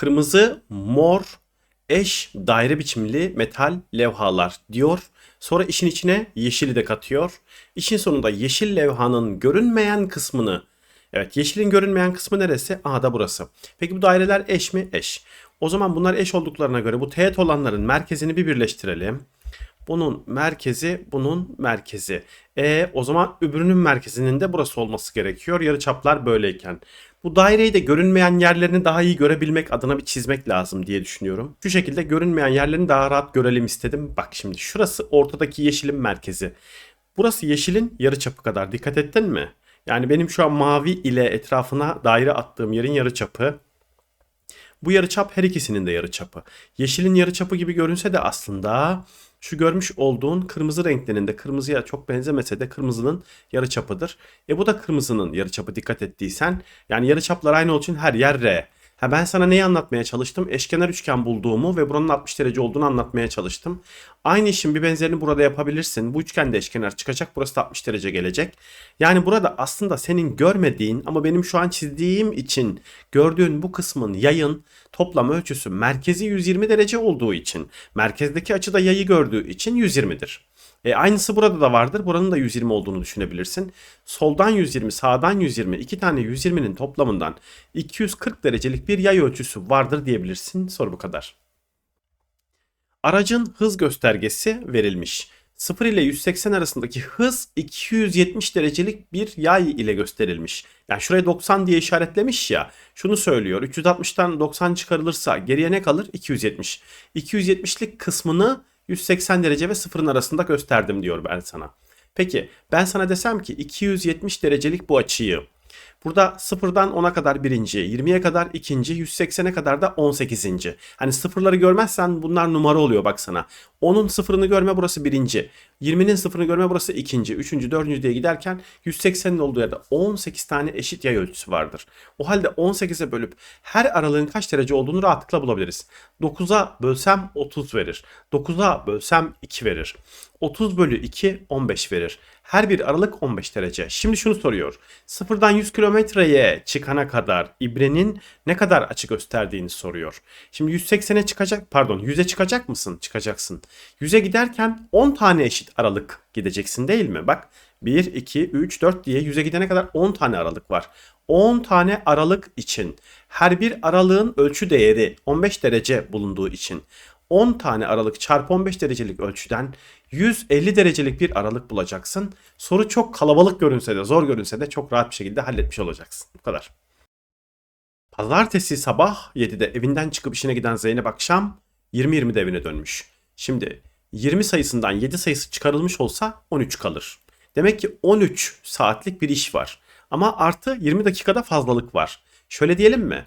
kırmızı, mor, eş daire biçimli metal levhalar diyor. Sonra işin içine yeşili de katıyor. İşin sonunda yeşil levhanın görünmeyen kısmını Evet yeşilin görünmeyen kısmı neresi? Aha da burası. Peki bu daireler eş mi? Eş. O zaman bunlar eş olduklarına göre bu teğet olanların merkezini bir birleştirelim. Bunun merkezi, bunun merkezi. E o zaman öbürünün merkezinin de burası olması gerekiyor. Yarıçaplar böyleyken. Bu daireyi de görünmeyen yerlerini daha iyi görebilmek adına bir çizmek lazım diye düşünüyorum. Şu şekilde görünmeyen yerlerini daha rahat görelim istedim. Bak şimdi şurası ortadaki yeşilin merkezi. Burası yeşilin yarıçapı kadar. Dikkat ettin mi? Yani benim şu an mavi ile etrafına daire attığım yerin yarıçapı. Bu yarıçap her ikisinin de yarıçapı. Yeşilin yarıçapı gibi görünse de aslında şu görmüş olduğun kırmızı renklerinin de kırmızıya çok benzemese de kırmızının yarıçapıdır. E bu da kırmızının yarıçapı dikkat ettiysen. Yani yarıçaplar aynı olduğu için her yer R. Ha ben sana neyi anlatmaya çalıştım? Eşkenar üçgen bulduğumu ve buranın 60 derece olduğunu anlatmaya çalıştım. Aynı işin bir benzerini burada yapabilirsin. Bu üçgende eşkenar çıkacak. Burası da 60 derece gelecek. Yani burada aslında senin görmediğin ama benim şu an çizdiğim için gördüğün bu kısmın yayın toplam ölçüsü merkezi 120 derece olduğu için merkezdeki açıda yayı gördüğü için 120'dir. E, aynısı burada da vardır. Buranın da 120 olduğunu düşünebilirsin. Soldan 120, sağdan 120, iki tane 120'nin toplamından 240 derecelik bir yay ölçüsü vardır diyebilirsin. Soru bu kadar. Aracın hız göstergesi verilmiş. 0 ile 180 arasındaki hız 270 derecelik bir yay ile gösterilmiş. Yani şuraya 90 diye işaretlemiş ya. Şunu söylüyor. 360'tan 90 çıkarılırsa geriye ne kalır? 270. 270'lik kısmını 180 derece ve sıfırın arasında gösterdim diyor ben sana. Peki ben sana desem ki 270 derecelik bu açıyı Burada sıfırdan 10'a kadar birinci, 20'ye kadar ikinci, 180'e kadar da 18. Hani sıfırları görmezsen bunlar numara oluyor baksana. 10'un sıfırını görme burası birinci. 20'nin sıfırını görme burası ikinci, üçüncü, dördüncü diye giderken 180'in olduğu yerde 18 tane eşit yay ölçüsü vardır. O halde 18'e bölüp her aralığın kaç derece olduğunu rahatlıkla bulabiliriz. 9'a bölsem 30 verir. 9'a bölsem 2 verir. 30 bölü 2 15 verir. Her bir aralık 15 derece. Şimdi şunu soruyor. Sıfırdan 100 kilometreye çıkana kadar ibrenin ne kadar açı gösterdiğini soruyor. Şimdi 180'e çıkacak pardon 100'e çıkacak mısın? Çıkacaksın. 100'e giderken 10 tane eşit aralık gideceksin değil mi? Bak 1, 2, 3, 4 diye 100'e gidene kadar 10 tane aralık var. 10 tane aralık için her bir aralığın ölçü değeri 15 derece bulunduğu için 10 tane aralık çarpı 15 derecelik ölçüden 150 derecelik bir aralık bulacaksın. Soru çok kalabalık görünse de zor görünse de çok rahat bir şekilde halletmiş olacaksın. Bu kadar. Pazartesi sabah 7'de evinden çıkıp işine giden Zeynep akşam 20-20'de evine dönmüş. Şimdi 20 sayısından 7 sayısı çıkarılmış olsa 13 kalır. Demek ki 13 saatlik bir iş var. Ama artı 20 dakikada fazlalık var. Şöyle diyelim mi?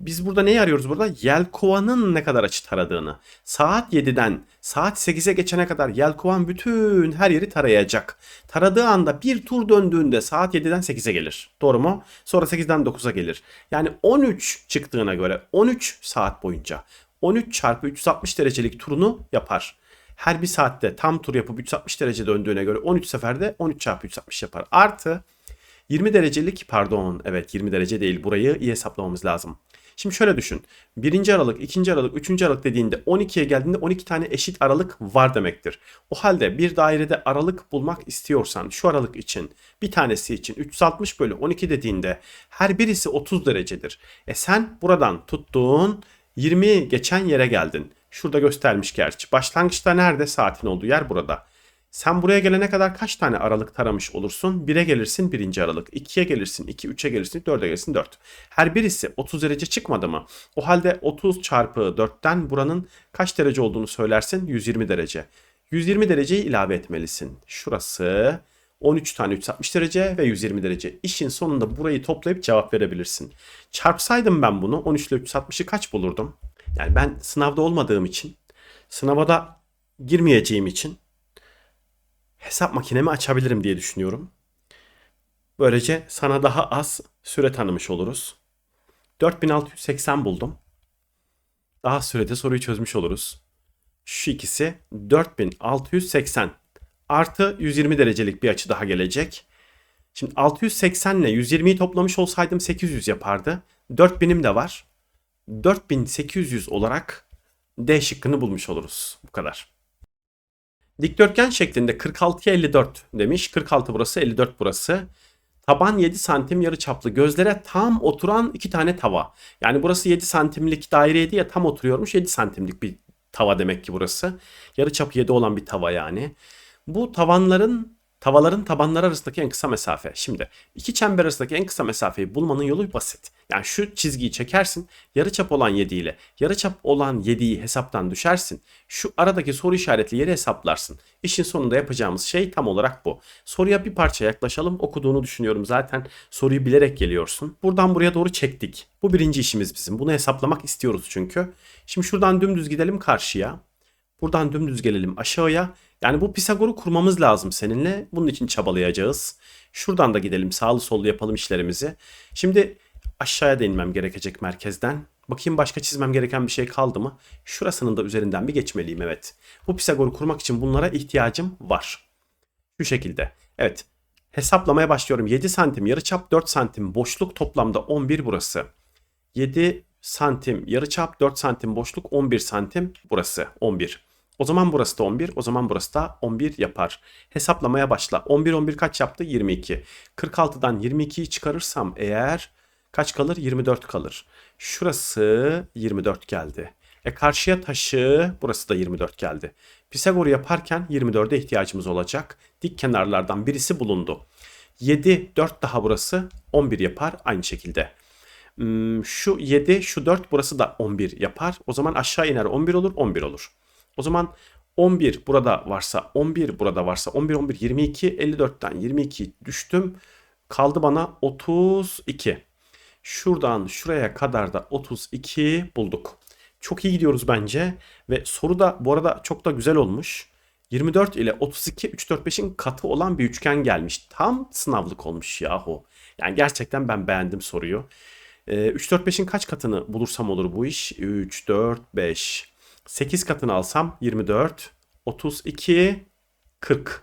Biz burada neyi arıyoruz burada? Yelkovanın ne kadar açı taradığını. Saat 7'den saat 8'e geçene kadar yelkovan bütün her yeri tarayacak. Taradığı anda bir tur döndüğünde saat 7'den 8'e gelir. Doğru mu? Sonra 8'den 9'a gelir. Yani 13 çıktığına göre 13 saat boyunca 13 çarpı 360 derecelik turunu yapar. Her bir saatte tam tur yapıp 360 derece döndüğüne göre 13 seferde 13 çarpı 360 yapar. Artı 20 derecelik pardon evet 20 derece değil burayı iyi hesaplamamız lazım. Şimdi şöyle düşün. 1. Aralık, 2. Aralık, 3. Aralık dediğinde 12'ye geldiğinde 12 tane eşit aralık var demektir. O halde bir dairede aralık bulmak istiyorsan şu aralık için bir tanesi için 360 bölü 12 dediğinde her birisi 30 derecedir. E sen buradan tuttuğun 20 geçen yere geldin. Şurada göstermiş gerçi. Başlangıçta nerede? Saatin olduğu yer burada. Sen buraya gelene kadar kaç tane aralık taramış olursun? 1'e gelirsin 1. aralık, 2'ye gelirsin 2, 3'e gelirsin 4'e gelirsin 4. Her birisi 30 derece çıkmadı mı? O halde 30 çarpı 4'ten buranın kaç derece olduğunu söylersin? 120 derece. 120 dereceyi ilave etmelisin. Şurası 13 tane 360 derece ve 120 derece. İşin sonunda burayı toplayıp cevap verebilirsin. Çarpsaydım ben bunu 13 ile 360'ı kaç bulurdum? Yani ben sınavda olmadığım için, sınava da girmeyeceğim için hesap makinemi açabilirim diye düşünüyorum. Böylece sana daha az süre tanımış oluruz. 4680 buldum. Daha sürede soruyu çözmüş oluruz. Şu ikisi 4680 artı 120 derecelik bir açı daha gelecek. Şimdi 680 ile 120'yi toplamış olsaydım 800 yapardı. 4000'im de var. 4800 olarak D şıkkını bulmuş oluruz. Bu kadar. Dikdörtgen şeklinde 46'ya 54 demiş. 46 burası 54 burası. Taban 7 santim yarı çaplı gözlere tam oturan iki tane tava. Yani burası 7 santimlik daireydi ya tam oturuyormuş 7 santimlik bir tava demek ki burası. Yarı çap 7 olan bir tava yani. Bu tavanların Tavaların tabanları arasındaki en kısa mesafe. Şimdi iki çember arasındaki en kısa mesafeyi bulmanın yolu basit. Yani şu çizgiyi çekersin. Yarıçap olan 7 ile yarıçap olan 7'yi hesaptan düşersin. Şu aradaki soru işaretli yeri hesaplarsın. İşin sonunda yapacağımız şey tam olarak bu. Soruya bir parça yaklaşalım. Okuduğunu düşünüyorum zaten. Soruyu bilerek geliyorsun. Buradan buraya doğru çektik. Bu birinci işimiz bizim. Bunu hesaplamak istiyoruz çünkü. Şimdi şuradan dümdüz gidelim karşıya. Buradan dümdüz gelelim aşağıya. Yani bu Pisagor'u kurmamız lazım seninle. Bunun için çabalayacağız. Şuradan da gidelim sağlı sollu yapalım işlerimizi. Şimdi aşağıya da inmem gerekecek merkezden. Bakayım başka çizmem gereken bir şey kaldı mı? Şurasının da üzerinden bir geçmeliyim evet. Bu Pisagor'u kurmak için bunlara ihtiyacım var. Şu şekilde. Evet. Hesaplamaya başlıyorum. 7 santim yarıçap 4 santim boşluk toplamda 11 burası. 7 santim yarıçap 4 santim boşluk 11 santim burası 11. O zaman burası da 11. O zaman burası da 11 yapar. Hesaplamaya başla. 11 11 kaç yaptı? 22. 46'dan 22'yi çıkarırsam eğer kaç kalır? 24 kalır. Şurası 24 geldi. E karşıya taşı burası da 24 geldi. Pisagor yaparken 24'e ihtiyacımız olacak. Dik kenarlardan birisi bulundu. 7 4 daha burası 11 yapar aynı şekilde. Hmm, şu 7 şu 4 burası da 11 yapar. O zaman aşağı iner 11 olur 11 olur. O zaman 11 burada varsa 11 burada varsa 11 11 22 54'ten 22 düştüm. Kaldı bana 32. Şuradan şuraya kadar da 32 bulduk. Çok iyi gidiyoruz bence ve soru da bu arada çok da güzel olmuş. 24 ile 32 3 4 5'in katı olan bir üçgen gelmiş. Tam sınavlık olmuş yahu. Yani gerçekten ben beğendim soruyu. Ee, 3 4 5'in kaç katını bulursam olur bu iş? 3 4 5 8 katını alsam 24, 32, 40.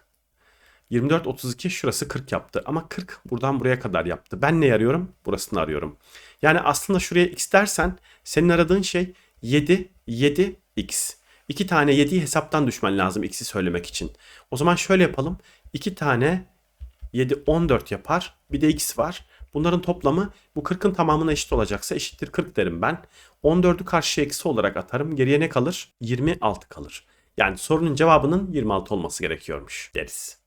24, 32 şurası 40 yaptı. Ama 40 buradan buraya kadar yaptı. Ben ne arıyorum? Burasını arıyorum. Yani aslında şuraya x dersen senin aradığın şey 7, 7, x. İki tane 7'yi hesaptan düşmen lazım x'i söylemek için. O zaman şöyle yapalım. 2 tane 7, 14 yapar. Bir de x var. Bunların toplamı bu 40'ın tamamına eşit olacaksa eşittir 40 derim ben. 14'ü karşı eksi olarak atarım. Geriye ne kalır? 26 kalır. Yani sorunun cevabının 26 olması gerekiyormuş deriz.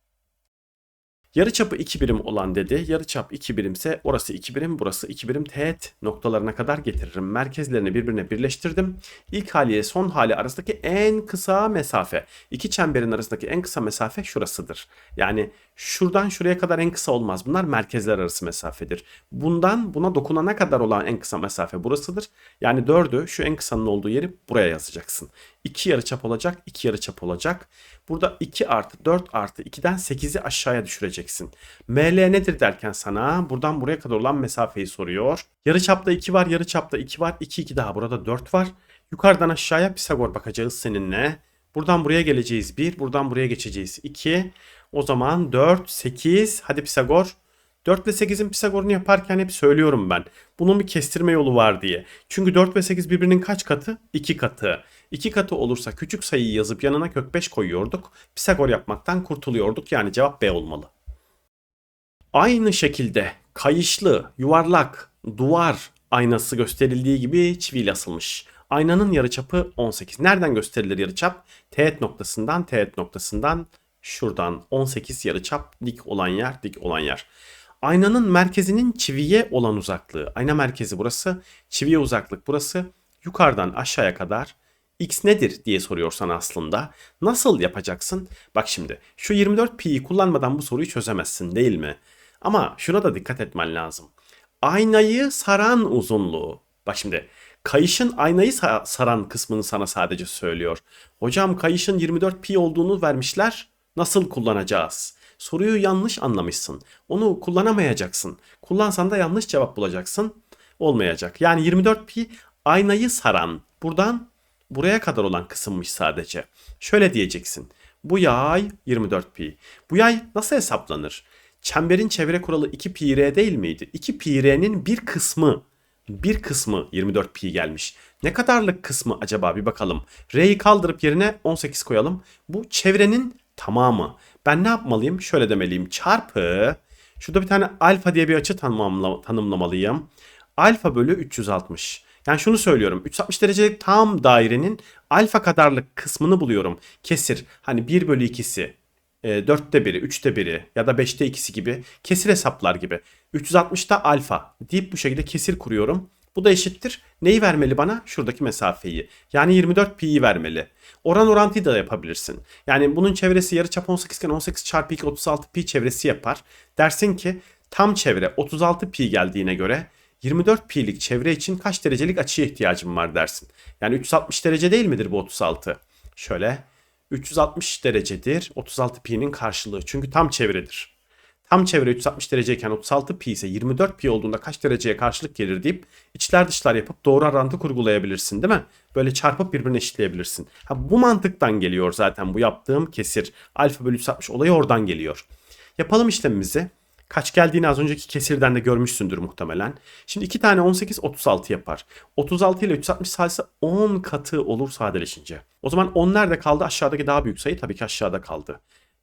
Yarıçapı 2 birim olan dedi. Yarıçap 2 birimse orası 2 birim, burası 2 birim teğet noktalarına kadar getiririm. Merkezlerini birbirine birleştirdim. İlk hali ile son hali arasındaki en kısa mesafe. İki çemberin arasındaki en kısa mesafe şurasıdır. Yani şuradan şuraya kadar en kısa olmaz. Bunlar merkezler arası mesafedir. Bundan buna dokunana kadar olan en kısa mesafe burasıdır. Yani 4'ü şu en kısanın olduğu yeri buraya yazacaksın. 2 yarıçap olacak, 2 yarıçap olacak. Burada 2 artı 4 artı 2'den 8'i aşağıya düşüreceksin. ML nedir derken sana buradan buraya kadar olan mesafeyi soruyor. Yarıçapta 2 var, yarıçapta 2 var. 2 2 daha burada 4 var. Yukarıdan aşağıya Pisagor bakacağız seninle. Buradan buraya geleceğiz 1, buradan buraya geçeceğiz 2. O zaman 4, 8. Hadi Pisagor 4 ve 8'in Pisagor'unu yaparken hep söylüyorum ben. Bunun bir kestirme yolu var diye. Çünkü 4 ve 8 birbirinin kaç katı? 2 katı. 2 katı olursa küçük sayıyı yazıp yanına kök 5 koyuyorduk. Pisagor yapmaktan kurtuluyorduk. Yani cevap B olmalı. Aynı şekilde kayışlı, yuvarlak, duvar aynası gösterildiği gibi çiviyle asılmış. Aynanın yarıçapı 18. Nereden gösterilir yarıçap? Teğet noktasından, teğet noktasından şuradan 18 yarıçap dik olan yer, dik olan yer. Aynanın merkezinin çiviye olan uzaklığı. Ayna merkezi burası. Çiviye uzaklık burası. Yukarıdan aşağıya kadar x nedir diye soruyorsan aslında nasıl yapacaksın? Bak şimdi şu 24 pi'yi kullanmadan bu soruyu çözemezsin değil mi? Ama şuna da dikkat etmen lazım. Aynayı saran uzunluğu. Bak şimdi kayışın aynayı saran kısmını sana sadece söylüyor. Hocam kayışın 24 pi olduğunu vermişler. Nasıl kullanacağız? Soruyu yanlış anlamışsın. Onu kullanamayacaksın. Kullansan da yanlış cevap bulacaksın. Olmayacak. Yani 24 pi aynayı saran. Buradan buraya kadar olan kısımmış sadece. Şöyle diyeceksin. Bu yay 24 pi. Bu yay nasıl hesaplanır? Çemberin çevre kuralı 2 pi r değil miydi? 2 pi r'nin bir kısmı bir kısmı 24 pi gelmiş. Ne kadarlık kısmı acaba bir bakalım. R'yi kaldırıp yerine 18 koyalım. Bu çevrenin tamamı. Ben ne yapmalıyım? Şöyle demeliyim. Çarpı. Şurada bir tane alfa diye bir açı tanımla, tanımlamalıyım. Alfa bölü 360. Yani şunu söylüyorum. 360 derecelik tam dairenin alfa kadarlık kısmını buluyorum. Kesir. Hani 1 bölü 2'si. E, 4'te biri, 3'te biri ya da 5'te ikisi gibi kesir hesaplar gibi. 360'ta alfa deyip bu şekilde kesir kuruyorum. Bu da eşittir. Neyi vermeli bana? Şuradaki mesafeyi. Yani 24 pi'yi vermeli. Oran orantıyı da yapabilirsin. Yani bunun çevresi yarıçap 18 iken 18 çarpı 2 36 pi çevresi yapar. Dersin ki tam çevre 36 pi geldiğine göre 24 pi'lik çevre için kaç derecelik açıya ihtiyacım var dersin. Yani 360 derece değil midir bu 36? Şöyle 360 derecedir 36 pi'nin karşılığı. Çünkü tam çevredir. Tam çevre 360 dereceyken 36 pi ise 24 pi olduğunda kaç dereceye karşılık gelir deyip içler dışlar yapıp doğru orantı kurgulayabilirsin değil mi? Böyle çarpıp birbirine eşitleyebilirsin. Ha, bu mantıktan geliyor zaten bu yaptığım kesir. Alfa bölü 360 olayı oradan geliyor. Yapalım işlemimizi. Kaç geldiğini az önceki kesirden de görmüşsündür muhtemelen. Şimdi 2 tane 18 36 yapar. 36 ile 360 sayısı 10 katı olur sadeleşince. O zaman 10 nerede kaldı? Aşağıdaki daha büyük sayı tabii ki aşağıda kaldı.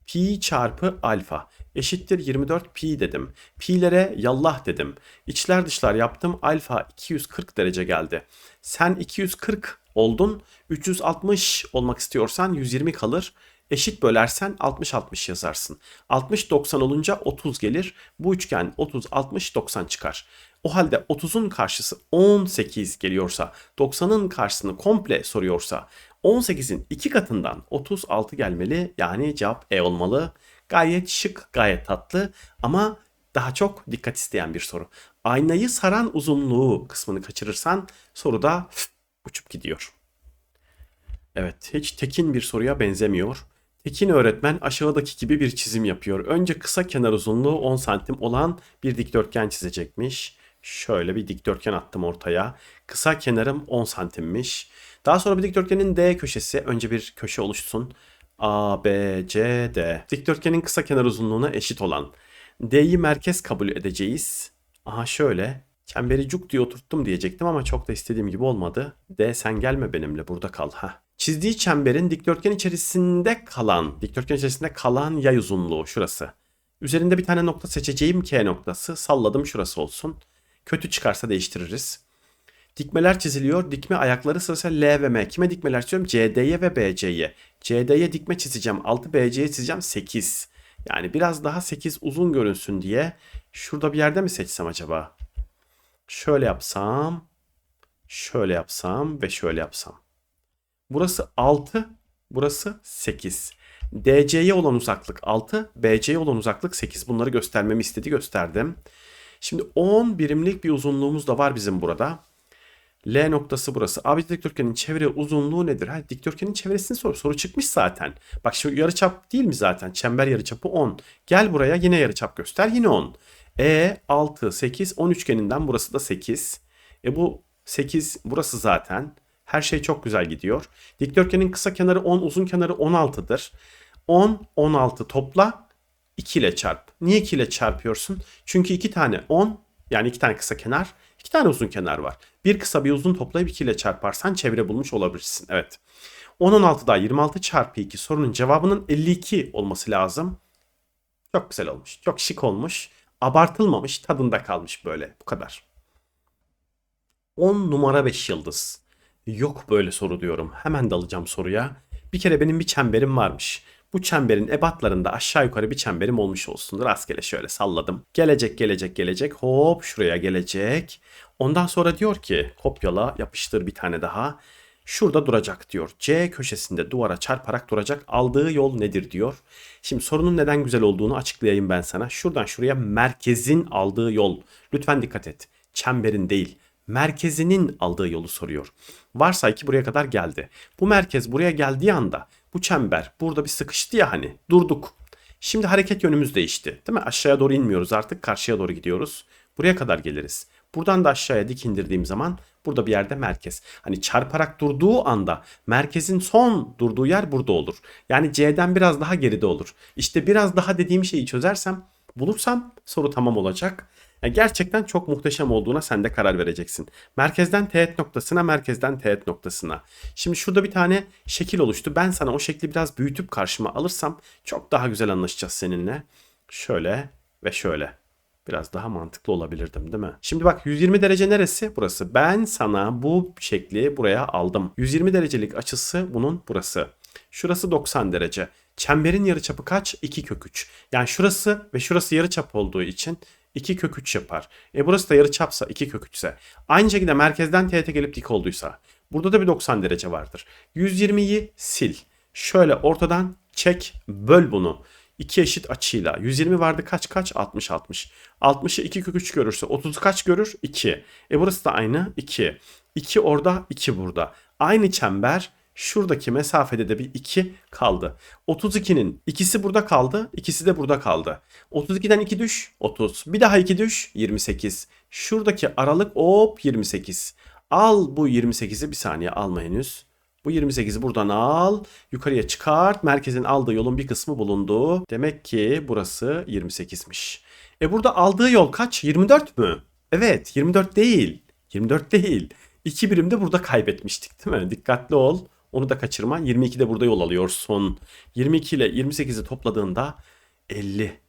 Pi çarpı alfa eşittir 24 pi dedim. Pi'lere yallah dedim. İçler dışlar yaptım. Alfa 240 derece geldi. Sen 240 oldun. 360 olmak istiyorsan 120 kalır. Eşit bölersen 60-60 yazarsın. 60-90 olunca 30 gelir. Bu üçgen 30-60-90 çıkar. O halde 30'un karşısı 18 geliyorsa, 90'ın karşısını komple soruyorsa 18'in iki katından 36 gelmeli. Yani cevap E olmalı. Gayet şık, gayet tatlı ama daha çok dikkat isteyen bir soru. Aynayı saran uzunluğu kısmını kaçırırsan soruda uçup gidiyor. Evet, hiç tekin bir soruya benzemiyor. Tekin öğretmen aşağıdaki gibi bir çizim yapıyor. Önce kısa kenar uzunluğu 10 santim olan bir dikdörtgen çizecekmiş. Şöyle bir dikdörtgen attım ortaya. Kısa kenarım 10 santimmiş. Daha sonra bir dikdörtgenin D köşesi önce bir köşe oluşsun. A, B, C, D. Dikdörtgenin kısa kenar uzunluğuna eşit olan D'yi merkez kabul edeceğiz. Aha şöyle. Çemberi cuk diye oturttum diyecektim ama çok da istediğim gibi olmadı. D sen gelme benimle burada kal. ha. Çizdiği çemberin dikdörtgen içerisinde kalan, dikdörtgen içerisinde kalan yay uzunluğu şurası. Üzerinde bir tane nokta seçeceğim K noktası. Salladım şurası olsun. Kötü çıkarsa değiştiririz. Dikmeler çiziliyor. Dikme ayakları sırasıyla L ve M. Kime dikmeler çiziyorum? CD'ye ve BC'ye. CD'ye dikme çizeceğim. 6 BC'ye çizeceğim 8. Yani biraz daha 8 uzun görünsün diye. Şurada bir yerde mi seçsem acaba? Şöyle yapsam. Şöyle yapsam ve şöyle yapsam. Burası 6. Burası 8. DC'ye olan uzaklık 6. BC'ye olan uzaklık 8. Bunları göstermemi istedi gösterdim. Şimdi 10 birimlik bir uzunluğumuz da var bizim burada. L noktası burası. Abi dikdörtgenin çevre uzunluğu nedir? Ha, dikdörtgenin çevresini sor. Soru çıkmış zaten. Bak şu yarıçap değil mi zaten? Çember yarıçapı 10. Gel buraya yine yarıçap göster. Yine 10. E 6, 8, 10 üçgeninden burası da 8. E bu 8 burası zaten. Her şey çok güzel gidiyor. Dikdörtgenin kısa kenarı 10, uzun kenarı 16'dır. 10, 16 topla 2 ile çarp. Niye 2 ile çarpıyorsun? Çünkü 2 tane 10 yani 2 tane kısa kenar, 2 tane uzun kenar var. Bir kısa bir uzun toplayıp 2 ile çarparsan çevre bulmuş olabilirsin. Evet. 10 16 daha 26 çarpı 2 sorunun cevabının 52 olması lazım. Çok güzel olmuş. Çok şık olmuş. Abartılmamış, tadında kalmış böyle. Bu kadar. 10 numara 5 yıldız. Yok böyle soru diyorum. Hemen dalacağım soruya. Bir kere benim bir çemberim varmış. Bu çemberin ebatlarında aşağı yukarı bir çemberim olmuş olsun. Rastgele şöyle salladım. Gelecek gelecek gelecek hop şuraya gelecek. Ondan sonra diyor ki kopyala yapıştır bir tane daha. Şurada duracak diyor. C köşesinde duvara çarparak duracak. Aldığı yol nedir diyor. Şimdi sorunun neden güzel olduğunu açıklayayım ben sana. Şuradan şuraya merkezin aldığı yol. Lütfen dikkat et. Çemberin değil merkezinin aldığı yolu soruyor. Varsay ki buraya kadar geldi. Bu merkez buraya geldiği anda bu çember burada bir sıkıştı ya hani durduk. Şimdi hareket yönümüz değişti. Değil mi? Aşağıya doğru inmiyoruz artık karşıya doğru gidiyoruz. Buraya kadar geliriz. Buradan da aşağıya dik indirdiğim zaman burada bir yerde merkez. Hani çarparak durduğu anda merkezin son durduğu yer burada olur. Yani C'den biraz daha geride olur. İşte biraz daha dediğim şeyi çözersem bulursam soru tamam olacak. Yani gerçekten çok muhteşem olduğuna sen de karar vereceksin. Merkezden teğet noktasına, merkezden teğet noktasına. Şimdi şurada bir tane şekil oluştu. Ben sana o şekli biraz büyütüp karşıma alırsam çok daha güzel anlaşacağız seninle. Şöyle ve şöyle. Biraz daha mantıklı olabilirdim değil mi? Şimdi bak 120 derece neresi? Burası. Ben sana bu şekli buraya aldım. 120 derecelik açısı bunun burası. Şurası 90 derece. Çemberin yarıçapı kaç? 2 kök 3. Yani şurası ve şurası yarıçap olduğu için 2 kök 3 yapar. E burası da yarıçapsa 2 kök 3 ise. Aynı şekilde merkezden teğete gelip dik olduysa. Burada da bir 90 derece vardır. 120'yi sil. Şöyle ortadan çek, böl bunu. İki eşit açıyla. 120 vardı kaç kaç? 60 60. 60'ı 2 kök 3 görürse 30 kaç görür? 2. E burası da aynı 2. 2 orada 2 burada. Aynı çember şuradaki mesafede de bir 2 kaldı. 32'nin ikisi burada kaldı, ikisi de burada kaldı. 32'den 2 düş 30. Bir daha 2 düş 28. Şuradaki aralık hop 28. Al bu 28'i bir saniye alma henüz. Bu 28'i buradan al. Yukarıya çıkart. Merkezin aldığı yolun bir kısmı bulundu. Demek ki burası 28'miş. E burada aldığı yol kaç? 24 mü? Evet 24 değil. 24 değil. 2 birim de burada kaybetmiştik değil mi? Dikkatli ol. Onu da kaçırma. 22 de burada yol alıyorsun. 22 ile 28'i topladığında 50.